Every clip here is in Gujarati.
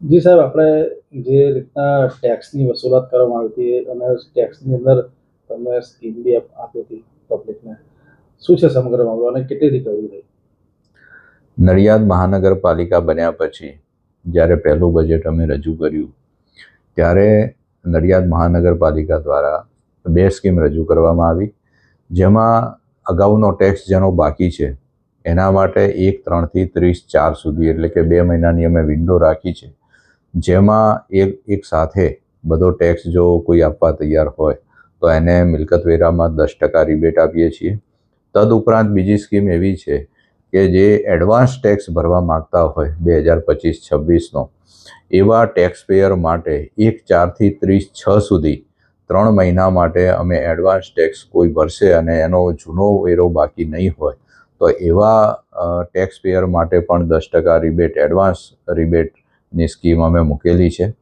જી સાહેબ, આપણે જે રીતના ટેક્સની વસૂલાત કરવામાં આવી હતી, અને ટેક્સની અંદર તમે સ્કીમ બી આપી હતી પબ્લિકને શું છે સમગ્ર મામલો અને કેટલી રિકવરી થઈ? નડિયાદ મહાનગરપાલિકા બન્યા પછી, જ્યારે પહેલું બજેટ અમે રજૂ કર્યું, ત્યારે નડિયાદ મહાનગરપાલિકા દ્વારા બે સ્કીમ રજૂ કરવામાં આવી, જેમાં અગાઉનો ટેક્સ જેનો બાકી છે, એના માટે એક, ત્રણથી ત્રીસ ચાર સુધી, એટલે કે બે મહિનાની અમે વિન્ડો રાખી છે. જેમાં એક એક સાથે બધો ટેક્સ જો કોઈ આપવા તૈયાર હોય, તો એને મિલકત વેરામાં દસ ટકા રિબેટ આપીએ છીએ. તદુપરાંત બીજી સ્કીમ એવી છે કે જે એડવાન્સ ટેક્સ ભરવા માંગતા હોય બે હજાર પચીસ, છવ્વીસનો, એવા ટેક્સ પેયર માટે એક, ચારથી ત્રીસ, છ સુધી ત્રણ મહિના માટે અમે એડવાન્સ ટેક્સ કોઈ ભરશે અને એનો જૂનો વેરો બાકી નહીં હોય, તો એવા ટેક્સ પેયર માટે પણ દસ ટકા રિબેટ એડવાન્સ રિબેટની સ્કીમ અમે મૂકેલી છે.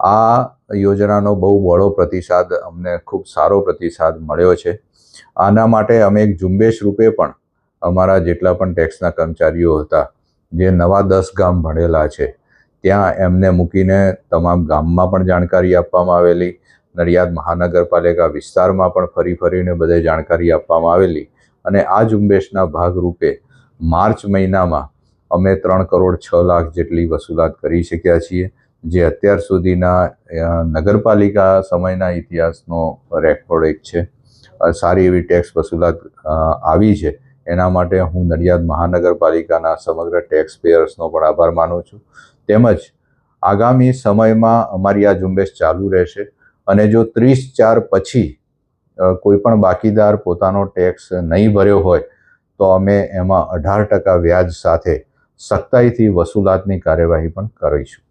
આ યોજનાનો બહુ બહોળો પ્રતિસાદ અમને ખૂબ સારો પ્રતિસાદ મળ્યો છે. આના માટે અમે એક ઝુંબેશ રૂપે પણ અમારા જેટલા પણ ટેક્સના કર્મચારીઓ હતા, જે નવા દસ ગામ ભણેલા છે, ત્યાં એમને મૂકીને તમામ ગામમાં પણ જાણકારી આપવામાં આવેલી, નડિયાદ મહાનગરપાલિકા વિસ્તારમાં પણ ફરી ફરીને બધે જાણકારી આપવામાં આવેલી અને આ ઝુંબેશના ભાગરૂપે માર્ચ મહિનામાં અમે ત્રણ કરોડ છ લાખ જેટલી વસૂલાત કરી શક્યા છીએ, જે અત્યાર સુધીના નગરપાલિકા સમયના ઇતિહાસનો રેકોર્ડ એક છે. સારી એવી ટેક્સ વસૂલાત આવી છે. એના માટે હું નડિયાદ મહાનગરપાલિકાના સમગ્ર ટેક્સ પેયર્સનો પણ આભાર માનું છું. તેમજ આગામી સમયમાં અમારી આ ઝુંબેશ ચાલુ રહેશે અને જો ત્રીસ ચાર પછી કોઈપણ કોઈ પણ બાકીદાર પોતાનો ટેક્સ નહીં ભર્યો હોય, તો અમે એમાં અઢાર ટકા વ્યાજ સાથે સખ્તાઈથી વસૂલાતની કાર્યવાહી પણ કરીશું.